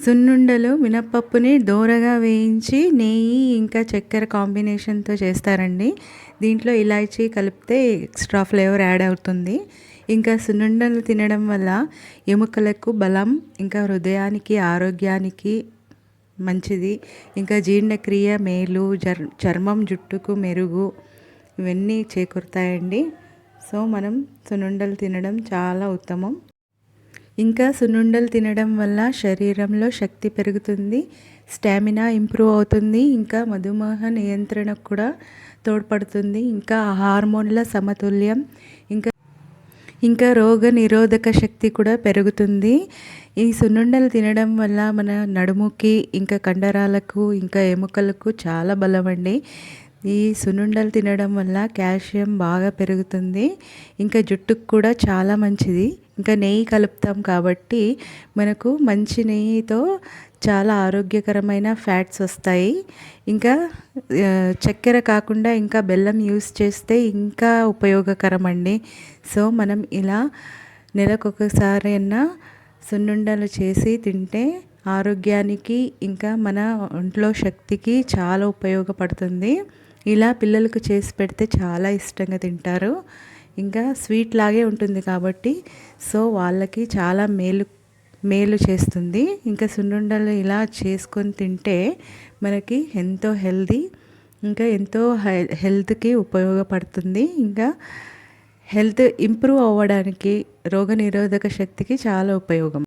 సున్నుండలు మినప్పప్పుని దోరగా వేయించి నెయ్యి ఇంకా చక్కెర కాంబినేషన్తో చేస్తారండి. దీంట్లో ఇలాచీ కలిపితే ఎక్స్ట్రా ఫ్లేవర్ యాడ్ అవుతుంది. ఇంకా సున్నుండలు తినడం వల్ల ఎముకలకు బలం ఇంకా హృదయానికి ఆరోగ్యానికి మంచిది. ఇంకా జీర్ణక్రియ మేలు జర్ చర్మం జుట్టుకు మెరుగు ఇవన్నీ చేకూరుతాయండి. సో మనం సున్నుండలు తినడం చాలా ఉత్తమం. ఇంకా సున్నుండలు తినడం వల్ల శరీరంలో శక్తి పెరుగుతుంది స్టామినా ఇంప్రూవ్ అవుతుంది ఇంకా మధుమేహ నియంత్రణకు కూడా తోడ్పడుతుంది ఇంకా హార్మోన్ల సమతుల్యం ఇంకా ఇంకా రోగ నిరోధక శక్తి కూడా పెరుగుతుంది. ఈ సున్నుండలు తినడం వల్ల మన నడుముకి ఇంకా కండరాలకు ఇంకా ఎముకలకు చాలా బలం అండి. ఈ సున్నుండలు తినడం వల్ల కాల్షియం బాగా పెరుగుతుంది. ఇంకా జుట్టుకు కూడా చాలా మంచిది. ఇంకా నెయ్యి కలుపుతాం కాబట్టి మనకు మంచి నెయ్యితో చాలా ఆరోగ్యకరమైన ఫ్యాట్స్ వస్తాయి. ఇంకా చక్కెర కాకుండా ఇంకా బెల్లం యూస్ చేస్తే ఇంకా ఉపయోగకరం అండి సో మనం ఇలా నెలకొకసారి అయినా సున్నుండలు చేసి తింటే ఆరోగ్యానికి ఇంకా మన ఒంట్లో శక్తికి చాలా ఉపయోగపడుతుంది. ఇలా పిల్లలకు చేసి పెడితే చాలా ఇష్టంగా తింటారు. ఇంకా స్వీట్ లాగే ఉంటుంది కాబట్టి సో వాళ్ళకి చాలా మేలు మేలు చేస్తుంది. ఇంకా సున్నుండలు ఇలా చేసుకొని తింటే మనకి ఎంతో హెల్దీ ఇంకా ఎంతో హెల్త్కి ఉపయోగపడుతుంది. ఇంకా హెల్త్ ఇంప్రూవ్ అవ్వడానికి రోగనిరోధక శక్తికి చాలా ఉపయోగం.